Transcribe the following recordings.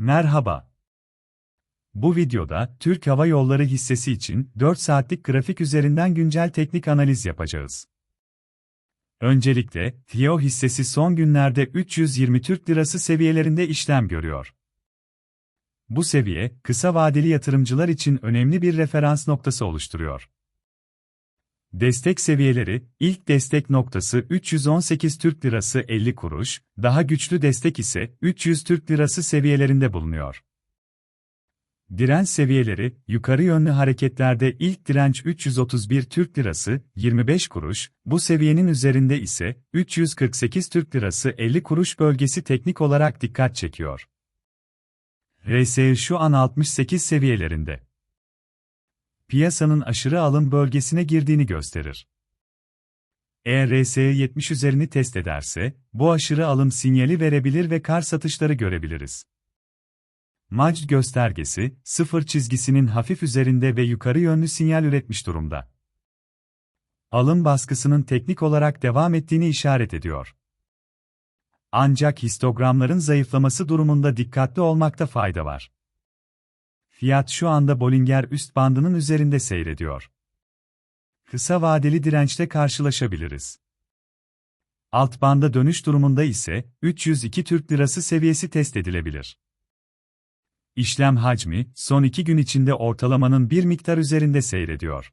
Merhaba. Bu videoda Türk Hava Yolları hissesi için 4 saatlik grafik üzerinden güncel teknik analiz yapacağız. Öncelikle, TIO hissesi son günlerde 320 Türk Lirası seviyelerinde işlem görüyor. Bu seviye, kısa vadeli yatırımcılar için önemli bir referans noktası oluşturuyor. Destek seviyeleri, ilk destek noktası 318 Türk Lirası 50 kuruş, daha güçlü destek ise 300 Türk Lirası seviyelerinde bulunuyor. Direnç seviyeleri, yukarı yönlü hareketlerde ilk direnç 331 Türk Lirası 25 kuruş, bu seviyenin üzerinde ise 348 Türk Lirası 50 kuruş bölgesi teknik olarak dikkat çekiyor. RSI şu an 68 seviyelerinde. Piyasanın aşırı alım bölgesine girdiğini gösterir. Eğer RSI 70 üzerini test ederse, bu aşırı alım sinyali verebilir ve kar satışları görebiliriz. MACD göstergesi, sıfır çizgisinin hafif üzerinde ve yukarı yönlü sinyal üretmiş durumda. Alım baskısının teknik olarak devam ettiğini işaret ediyor. Ancak histogramların zayıflaması durumunda dikkatli olmakta fayda var. Fiyat şu anda Bollinger üst bandının üzerinde seyrediyor. Kısa vadeli dirençle karşılaşabiliriz. Alt banda dönüş durumunda ise 302 Türk Lirası seviyesi test edilebilir. İşlem hacmi, son iki gün içinde ortalamanın bir miktar üzerinde seyrediyor.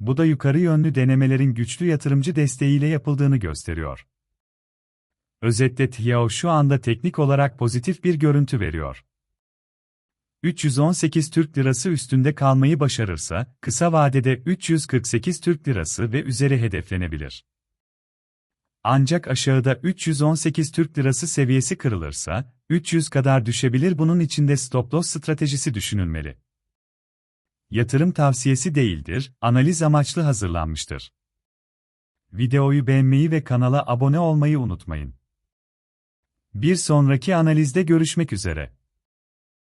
Bu da yukarı yönlü denemelerin güçlü yatırımcı desteğiyle yapıldığını gösteriyor. Özetle TIAO şu anda teknik olarak pozitif bir görüntü veriyor. 318 Türk Lirası üstünde kalmayı başarırsa, kısa vadede 348 Türk Lirası ve üzeri hedeflenebilir. Ancak aşağıda 318 Türk Lirası seviyesi kırılırsa, 300 kadar düşebilir bunun içinde stop loss stratejisi düşünülmeli. Yatırım tavsiyesi değildir, analiz amaçlı hazırlanmıştır. Videoyu beğenmeyi ve kanala abone olmayı unutmayın. Bir sonraki analizde görüşmek üzere.